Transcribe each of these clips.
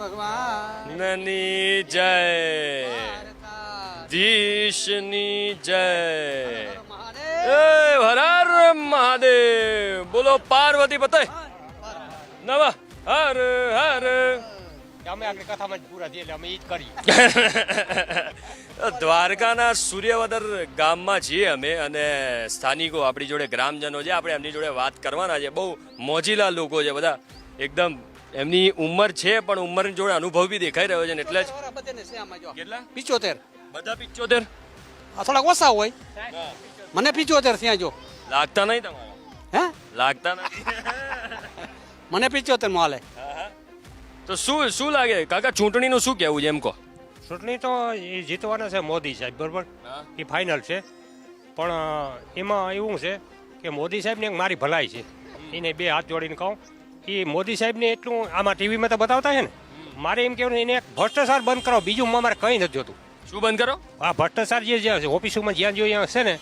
ભગવાન. નની જય. ધીશની જય. એ હર હર મહાદેવ. બોલો પાર્વતી પતય નવ હર હર. અમે આગળ કથામાં પૂરા થઈએ એટલે અમે એ જ કરીએ. દ્વારકાના સૂર્યવદર ગામમાં છીએ અમે અને સ્થાનિકો આપણી જોડે ગ્રામજનો છે આપણે એમની જોડે વાત કરવાના છે. બહુ મોજીલા લોકો છે બધા. એકદમ એમની ઉંમર છે પણ ઉંમરની જોડે અનુભવ બી દેખાઈ રહ્યો છે ને એટલે જ. કેટલા? પિચોતેર. બધા પિચોતેર? આ થોડાક ઓછા હોય. મને પિચોતેર ત્યાં જો. લાગતા નહીં તમારે? હે? લાગતા નથી? મને પિચોતેરમાં હાલે. તો શું શું લાગે? કાકા ચૂંટણીનું શું કહેવું છે એમ કહો? ચૂંટણી તો એ જીતવાના છે મોદી સાહેબ બરોબર? એ ફાઇનલ છે. પણ એમાં એવું છે કે મોદી સાહેબને મારી ભલાઈ છે. એને બે હાથ જોડીને કહું. એ મોદી સાહેબને એટલું આમાં ટીવીમાં તો બતાવતા છે ને. મારે એમ કહેવું એને ભ્રષ્ટાચાર બંધ કરો બીજું મારે કંઈ નથી જોતું. શું બંધ કરો? આ ભ્રષ્ટાચાર જે છે ઓફિસોમાં જ્યાં જોઈએ હશે ને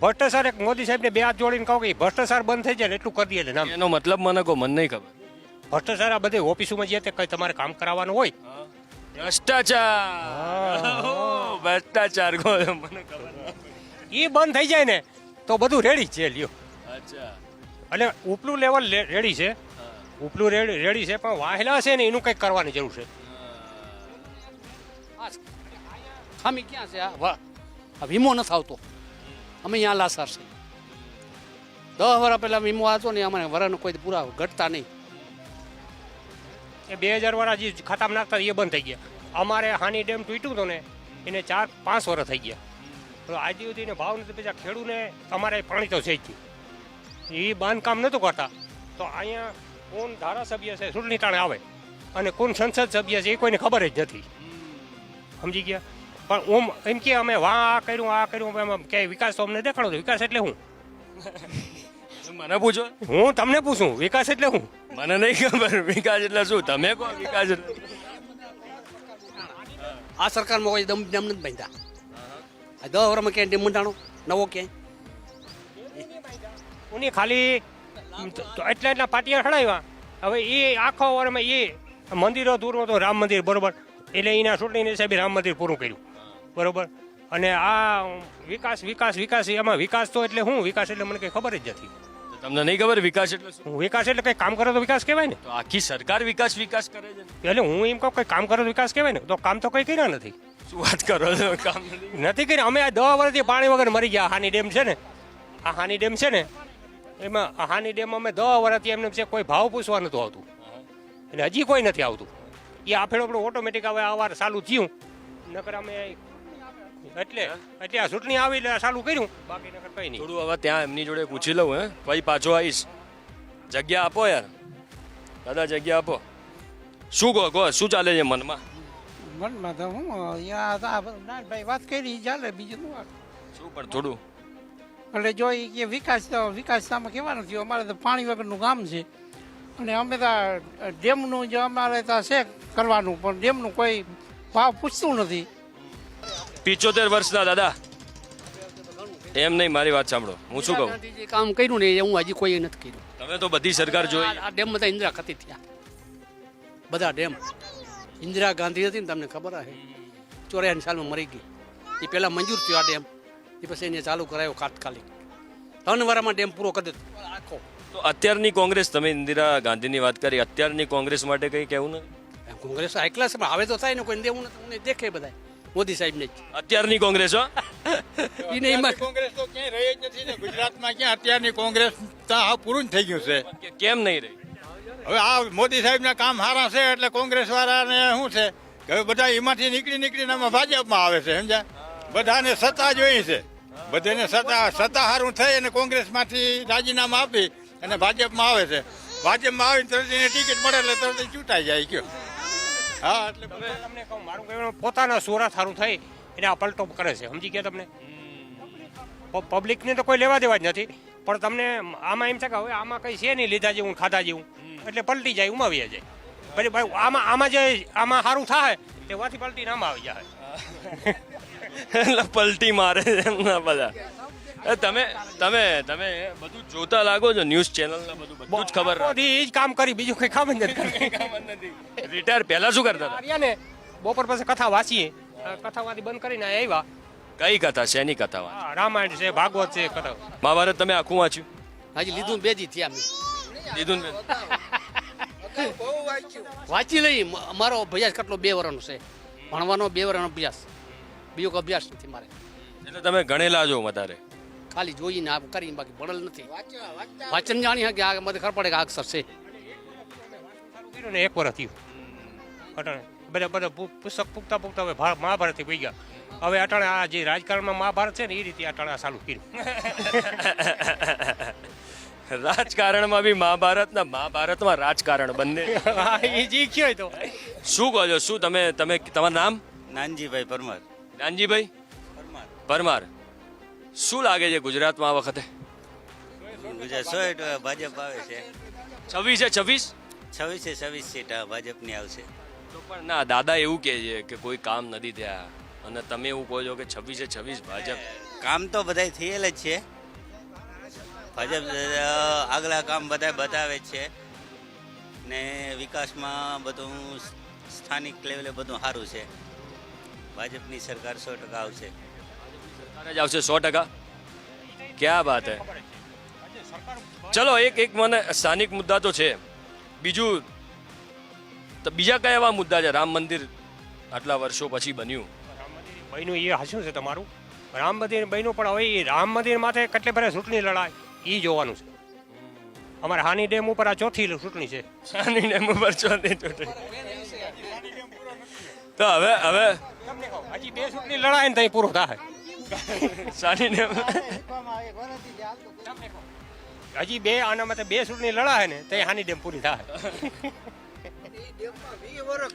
ભ્રષ્ટાચાર એક મોદી સાહેબને બે હાથ જોડીને કહું કે ભ્રષ્ટાચાર બંધ થઈ જાય ને એટલું કરી દે નામ. એનો મતલબ મને કહો મને નહીં ખબર. ભ્રષ્ટાચાર આ બધે ઓફિસોમાં જે તે કંઈ તમારે કામ કરાવવાનું હોય. ભ્રષ્ટાચાર. ભ્રષ્ટાચાર મને ખબર એ બંધ થઈ જાય ને તો બધું રેડી છે લ્યો. અચ્છા. એટલે ઉપલું લેવલ રેડી છે. ઉપલું રેડી રેડી છે પણ વાહેલા છે ને એનું કંઈક કરવાની જરૂર છે. ખામી ક્યાં છે? આ વીમો નથી આવતો. અમે અહીંયા લાસાર છે. દસ વર્ષ પહેલા વીમો આવતો ને અમને વરાનો કોઈ પૂરા ઘટતા નહીં. એ બે હજાર વાળા જે ખાતામાં નાખતા એ બંધ થઈ ગયા. અમારે હાની ડેમ તૂટ્યું હતું ને એને ચાર પાંચ વર્ષ થઈ ગયા. તો આજે સુધીને ભાવ નથી પછી ખેડૂને અમારે પાણી તો છે જ. એ બાંધકામ નહોતું કરતા. તો અહીંયા કોણ ધારાસભ્ય છે? ચૂંટણી ટાણે આવે. અને કોણ સંસદ સભ્ય છે એ કોઈને ખબર જ નથી. સમજી ગયા? પણ ઓમ એમ કે અમે વાહ આ કર્યું આ કર્યું એમ કે વિકાસ તો અમને દેખાડો તો વિકાસ એટલે હું? મને પૂછો? હું તમને પૂછું. વિકાસ એટલે હું? મને નહીં ખબર. વિકાસ એટલે શું? તમે કહો વિકાસ એટલે? આ સરકારમાં કોઈ દમ દમ નથી બાંધ્યા. આ દસ વર્ષમાં ક્યાંય ડેમ બંધાણો? નવો ક્યાંય? ઉની ખાલી તો એટલા એટલા પાટિયા ખડાવ્યા હવે એ આખો વારમાં એ મંદિરો દૂર હતો રામ મંદિર બરોબર? એટલે એના ચૂંટણીની સાહેબે રામ મંદિર પૂરું કર્યું. બરોબર? અને આ વિકાસ વિકાસ વિકાસ એમાં વિકાસ તો એટલે હું વિકાસ એટલે મને કંઈ ખબર જ નથી. તમને નહીં ખબર વિકાસ એટલે શું? હું વિકાસ એટલે કંઈ કામ કરો તો વિકાસ કહેવાય ને. તો આખી સરકાર વિકાસ વિકાસ કરે છે. એટલે હું એમ કહું કંઈ કામ કરો તો વિકાસ કહેવાય ને. તો કામ તો કંઈ કર્યા નથી. શું વાત કરો છો? કામ નથી. નથી કર્યા. અમે આ દસ વર્ષથી પાણી વગર મરી ગયા. હાની ડેમ છે ને. આ હાની ડેમ છે ને. એમાં આ હાની ડેમ અમે દસ વર્ષથી એમને છે કોઈ ભાવ પૂછવા નથી આવતું. એટલે હજી કોઈ નથી આવતું. એ આફેડ આપણું ઓટોમેટિક હવે આવાર ચાલુ થયું. નકર અમે એટલે એટલે આ ચૂંટણી આવી એટલે ચાલુ કર્યું. બાકી નકર કઈ નહીં. થોડું હવે ત્યાં એમની જોડે પૂછી લઉં હે. પછી પાછો આવીશ. જગ્યા આપો યાર. દાદા જગ્યા આપો. શું કહો કહો શું ચાલે છે મનમાં? મનમાં તો હું યાર આ ભાઈ વાત કરી ચાલે બીજું. શું પણ થોડું. એટલે જો એ કે વિકાસ વિકાસ આમાં કહેવાનું થયું અમારે તો પાણી વગરનું ગામ છે. અને અમે તો ડેમનું જે અમારે તો છે કરવાનું પણ ડેમનું કોઈ ભાવ પૂછતું નથી. પિચોતેર વર્ષના દાદા. એમ નહીં મારી વાત સાંભળો. હું શું કહું? જે કામ કર્યું ને એ હું હજી કોઈ નથી કર્યું. તમે તો બધી સરકાર જોઈ. આ- આ ડેમ બધા ઇન્દિરા ખાતે થયા. બધા ડેમ. ઇન્દિરા ગાંધી હતી ને તમને ખબર હશે ચોર્યાસી સાલમાં મરી ગઈ. એ પહેલાં મંજૂર થયો આ ડેમ. એ પછી એને ચાલુ કરાયો તાત્કાલિક. ત્રણ વારમાં ડેમ પૂરો કરી દીધો. આખો. તો અત્યારની કોંગ્રેસ તમે ઇન્દિરા ગાંધીની વાત કરી અત્યારની કોંગ્રેસ માટે કંઈ કહેવું નથી? કોંગ્રેસ એકલા છે પણ હવે તો થાય ને કોઈ દેવું નથી. મને દેખે બધા મોદી સાહેબને જ. અત્યારની કોંગ્રેસ હો? એને એમાં કોંગ્રેસ તો ક્યાંય રહી જ નથી ને ગુજરાતમાં ક્યાં અત્યારની કોંગ્રેસ તો આ પૂરું જ થઈ ગયું છે. કેમ નહીં રહી? હવે આ મોદી સાહેબના કામ સારા છે એટલે કોંગ્રેસ વાળાને શું છે? કે હવે બધા એમાંથી નીકળી નીકળીને આમાં ભાજપમાં આવે છે સમજ્યા? બધાને સત્તા જોઈ છે. બધાને સત્તા સત્તા હારું થઈ અને કોંગ્રેસમાંથી રાજીનામા આપી અને ભાજપમાં આવે છે. ભાજપમાં આવીને તરત એને ટિકિટ મળે એટલે તરત ચૂંટાઈ જાય કયો. હા, એટલે તમને કહું, મારું કહેવાનું પોતાના સોરા સારું થઈ, એને આ પલટો કરે છે. સમજી ગયા તમને? પબ્લિકને તો કોઈ લેવા દેવા જ નથી. પણ તમને આમાં એમ છે કે હવે આમાં કંઈ છે નહીં, લીધા જેવું ખાધા જેવું. એટલે પલટી જાય, ઉમાવી જાય. પછી ભાઈ, આમાં આમાં જે, આમાં સારું થાય તે વાથી પલટીને આમાં આવી જાય. એટલે પલટી મારે છે એમના બધા. તમે તમે તમે બધું જોતા લાગો છો ન્યૂઝ ચેનલ બધું બધું જ ખબર એ જ કામ કરી બીજું કઈ કામ જ નથી. કરતા. રિટાયર પહેલા શું કરતા હતા? ને બપોર પછી કથા વાંચીએ. કથામાંથી બંધ કરીને આવ્યા. કઈ કથા શેની કથા વાંચી? હા, રામાયણ છે ભાગવત છે કથા. મહાભારત તમે આખું વાંચ્યું? હજી લીધું બે દી થયા અમે. લીધું વાંચી લઈ મારો ભૈયા કેટલો બે વર્ષનો છે. ભણવાનો બે વર્ષનો અભ્યાસ. બીજો કોઈ અભ્યાસ નથી મારે. એટલે તમે ગણેલા છો વધારે. ખાલી જોઈને આપ કરીને બાકી ભણેલ નથી. વાંચન જાણી કે આ મને ખબર પડે કે આ અક્ષર છે. ને એક વર્ષ થયું. અટાણે બધા બધા પુસ્તક પૂગતા પૂગતા હવે ભા- મહાભારતથી પી ગયા. હવે અટાણે આ જે રાજકારણમાં મહાભારત છે ને એ રીતે અટાણે આ ચાલુ કર્યું. રાજકારણમાં બી મહાભારતના મહાભારતમાં રાજકારણ બંને. હા, એ જીખ્યો તો. શું કહો છો? શું તમે તમે તમારું નામ? નાનજીભાઈ પરમાર. નાનજીભાઈ? પરમાર. પરમાર. શું લાગે છે ગુજરાતમાં આ વખતે? ગુજરાત સો ભાજપ આવે છે. છવ્વીસે છવ્વીસ? છવ્વીસે છવ્વીસ સીટ ભાજપની આવશે. તો પણ ના દાદા એવું કહે છે કે કોઈ કામ નથી થયા. અને તમે એવું કહો છો કે છવ્વીસે છવ્વીસ ભાજપ. કામ તો બધાય થયેલ જ છે. ભાજપ આગલા કામ બધા બતાવે જ છે. ને વિકાસમાં બધું સ્થાનિક લેવલે બધું સારું છે. ભાજપની સરકાર સો ટકા આવશે. સરકાર જ આવશે સો ટકા? ક્યાં વાત હે? ચલો એક એક મને સ્થાનિક મુદ્દા તો છે. બીજું તો બીજા કયા એવા મુદ્દા છે? રામ મંદિર આટલા વર્ષો પછી બન્યું. બન્યું એ હાસ્યું છે તમારું? રામ મંદિર બન્યું પણ હવે એ રામ મંદિર માથે કેટલે ભરે ચૂંટણી લડાય? એ જોવાનું છે. અમારે હાની ડેમ ઉપર આ ચોથી ચૂંટણી છે. સાની ડેમ ઉપર ચોથી ચૂંટણી. તો હવે હવે હજી બે ચૂંટણી લડાય ને ત્યાં પૂરો થાય. સાની ડેમ હજી બે આના માટે બે ચૂંટણી લડાય ને ત્યાં હાની ડેમ પૂરી થાય.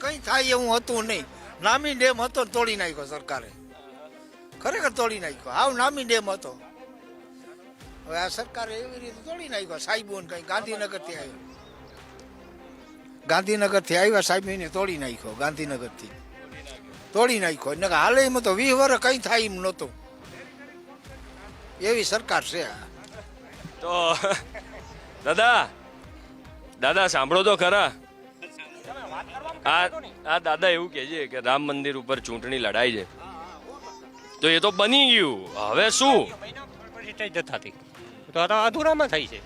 કઈ થાય એવું હતું નહીં નામી ડેમ હતો તોડી નાખ્યો સરકારે. ખરેખર તોડી નાખ્યો. આવ નામી ડેમ હતો. હવે આ સરકારે એવી રીતે તોડી નાખ્યો સાહેબો ને કઈ ગાંધીનગરથી આવ્યો. ગાંધીનગરથી આવ્યા સાહેબ એને તોડી નાખ્યો ગાંધીનગરથી તોડી નાખ્યો. ને હાલે એમાં તો વીસ વર્ષ કઈ થાય એમ નહોતું. એવી સરકાર છે આ. તો દાદા દાદા સાંભળો તો ખરા. આ આ દાદા એવું કહે છે કે રામ મંદિર ઉપર ચૂંટણી લડાઈ છે. તો એ તો બની ગયું. હવે શું? જતા થતી તો આ તો અધૂરામાં થઈ છે.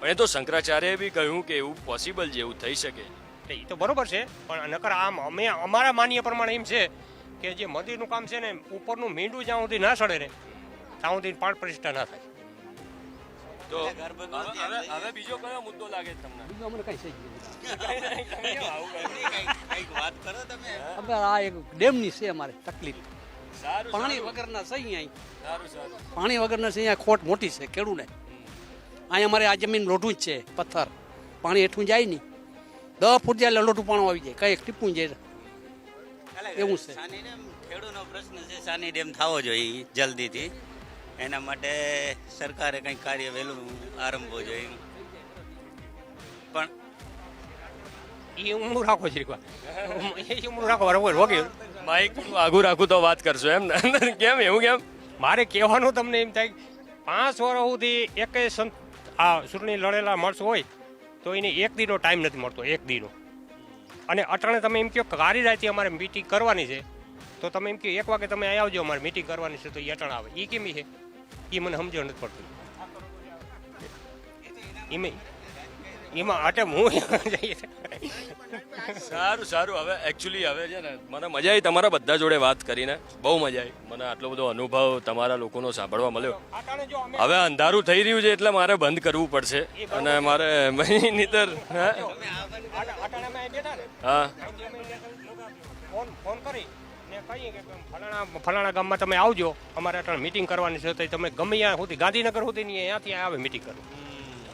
પણ એ તો શંકરાચાર્યએ બી કહ્યું કે એવું પોસિબલ છે એવું થઈ શકે. એ તો બરોબર છે પણ નકર આમ અમે અમારા માન્ય પ્રમાણે એમ છે કે જે મંદિરનું કામ છે ને ઉપરનું મીંડું જ્યાં સુધી ના સડે ને ત્યાં સુધી પાંચ પ્રતિષ્ઠા ના થાય. તો હવે હવે બીજો કયો મુદ્દો લાગે તમને? બીજો અમને કઈ છે આવું. કઈ વાત કરો તમે. આ એક ડેમની છે અમારે તકલીફ. પાણી વગરના છે અહીં. સારું સારું. પાણી વગરના છે અહીંયા ખોટ મોટી છે ખેડૂને. અહીંયા અમારે આ જમીન લોઢું જ છે પથ્થર. પાણી હેઠું જાય નહીં. દસ ફૂટ જાય એટલે લોઢું પાણી આવી જાય. કઈ ટીપું જાય. એવું છે. સાની ડેમ ખેડૂતનો પ્રશ્ન છે સાની ડેમ થવો જોઈએ જલ્દીથી. એના માટે સરકારે કંઈક કાર્ય વહેલું આરંભવું જોઈએ પણ એ ઊંડું રાખો છે એ ઊંડું રાખો બરોબર માઇક આગું રાખું તો વાત કરશો એમ. ને કેમ, એવું કેમ? મારે કહેવાનું તમને એમ થાય પાંચ વર્ષ સુધી એકેય સંત આ ચૂંટણી લડેલા માણસો હોય, તો એને એક દીનો ટાઈમ નથી મળતો, એક દીનો. અને અટાણે તમે એમ કહો કારી રાતે અમારે મીટિંગ કરવાની છે, તો તમે એમ કહો એક વાગે તમે અહીં આવજો, અમારે મીટિંગ કરવાની છે, તો એ અટાણ આવે. એ કેમ છે? એ મને સમજો નથી પડતું. એમાં અટે હું સારું સારું. હવે એકચ્યુઅલી હવે છે ને મને મજા આવી તમારા બધા જોડે વાત કરીને. બહુ મજા આવી. મને આટલો બધો અનુભવ તમારા લોકોનો સાંભળવા મળ્યો. હવે અંધારું થઈ રહ્યું છે એટલે મારે બંધ કરવું પડશે. અને મારે નહીતર હા? ફોન ફોન કરી ફલાણા ગામમાં તમે આવજો. અમારે અટણ મીટિંગ કરવાની છે. તો તમે ગમે ત્યાં સુધી ગાંધીનગર સુધી નહીં ત્યાંથી આવે મીટિંગ કરો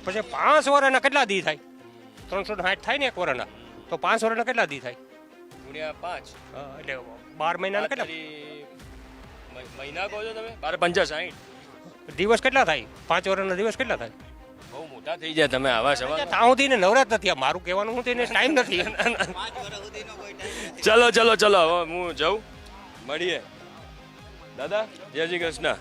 પછી પાંચ વર્ષના કેટલા દી થાય? ત્રણસો સાઠ થાય ને એક વર્ષના તો પાંચ એટલે કેટલા દી થાય? ગુણ્યા પાંચ. એટલે બાર મહિનાના કેટલા? મહિના કહો છો તમે? બાર પંચા સાહીઠ દિવસ કેટલા થાય? પાંચ વર્ષના દિવસ કેટલા થાય? બહુ મોટા થઈ જાય તમે આવા સવાલ. ત્યાં ને નવરાત નથી મારું કહેવાનું હું તેને ટાઈમ નથી. ચલો ચલો ચલો હવે હું જાઉં. મળીએ. દાદા જય શ્રી કૃષ્ણ.